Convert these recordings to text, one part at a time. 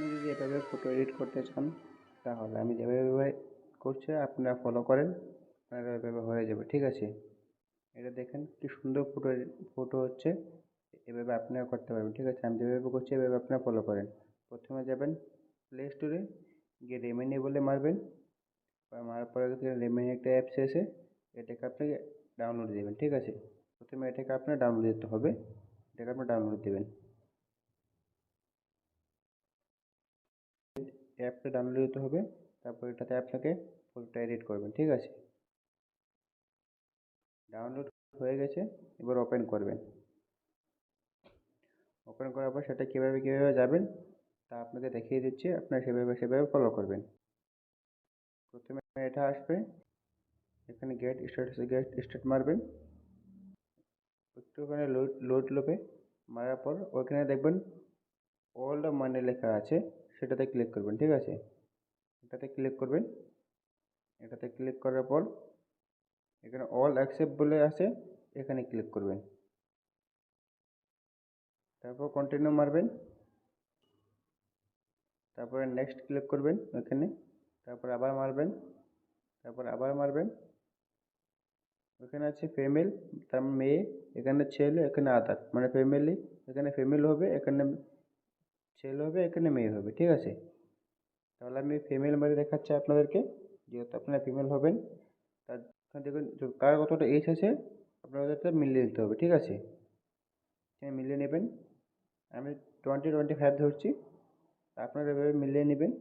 আপনি যদি এভাবে ফটো এডিট করতে চান, তাহলে আমি যেভাবে করছি, আপনারা ফলো করেন, আপনারা এভাবে হয়ে যাবে, ঠিক আছে? এটা দেখেন কি সুন্দর ফটো ফটো হচ্ছে, এভাবে আপনারা করতে পারবেন, ঠিক আছে? আমি যেভাবে করছি, এভাবে আপনারা ফলো করেন। প্রথমে যাবেন প্লে স্টোরে গিয়ে রেমেনি বলে মারবেন, মারার পরে রেমেনি একটা অ্যাপস এসে এটাকে আপনি ডাউনলোড দেবেন, ঠিক আছে? প্রথমে এটাকে আপনার ডাউনলোড দিতে হবে, এটাকে আপনি ডাউনলোড দেবেন। অ্যাপটা ডাউনলোড দিতে হবে, তারপর এটাতে আপনাকে ফটোটা এডিট করবেন, ঠিক আছে? ডাউনলোড হয়ে গেছে, এবার ওপেন করবেন। ওপেন করার পর সেটা কীভাবে কীভাবে যাবেন, তা আপনাকে দেখিয়ে দিচ্ছি, আপনারা সেভাবে সেভাবে ফলো করবেন। প্রথমে এটা আসবে, এখানে গেট স্টার্ট গেট স্টার্ট মারবেন। একটুখানি লোড লোড লোবে মারার পর ওইখানে দেখবেন ওল্ড মানে লেখা আছে। সেটাতে ক্লিক করবেন, ঠিক আছে? এটাতে ক্লিক করবেন। এটাতে ক্লিক করার পর এখানে অল অ্যাকসেপ্ট বলে আছে, এখানে ক্লিক করবেন। তারপর কন্টিনিউ মারবেন। তারপরে নেক্সট ক্লিক করবেন এখানে তারপর আবার মারবেন। তারপর আবার মারবেন। ওখানে আছে ফিমেল তার মেয়ে, এখানে ছেলে, এখানে আদার মানে ফ্যামিলি এখানে ফিমেল হবে, এখানে ছেলে হবে, এখানে মেয়ে হবে, ঠিক আছে? তাহলে আমি ফিমেল মেরে দেখাচ্ছি আপনাদেরকে, যেহেতু আপনারা ফিমেল হবেন। তার দেখুন কার কতটা এজ আছে আপনাদেরকে মিলিয়ে নিতে হবে, ঠিক আছে? হ্যাঁ মিলিয়ে নেবেন। আমি টোয়েন্টি টোয়েন্টি ফাইভ ধরছি আপনারা এভাবে মিলিয়ে নেবেন।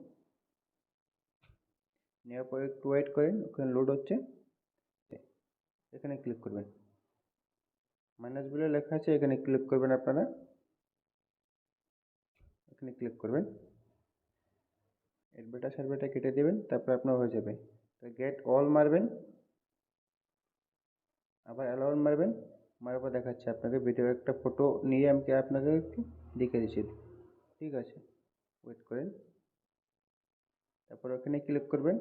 নেওয়ার পরে একটু ওয়েট করেন, ওখানে লোড হচ্ছে। এখানে ক্লিক করবেন। মাইনাস বলে লেখা আছে, এখানে ক্লিক করবেন আপনারা। এখানে ক্লিক করবেন। এডবেটা সার্ভেটা কেটে দেবেন, তারপর আপনার হয়ে যাবে। তো গেট অল মারবেন। আবার অ্যালাউন মারবেন। মারার পর দেখাচ্ছে আপনাকে ভিডিওর একটা ফটো নিয়ে আমি আপনাকে দেখে দিচ্ছি। ঠিক আছে? ওয়েট করেন। তারপর ওখানে ক্লিক করবেন।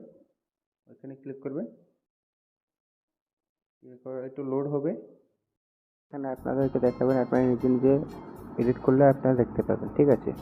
ওখানে ক্লিক করবেন। ক্লিক করে একটু লোড হবে। এখানে আপনাদেরকে দেখাবেন, আপনারা নিজে নিজে এডিট করলে আপনারা দেখতে পাবেন। ঠিক আছে?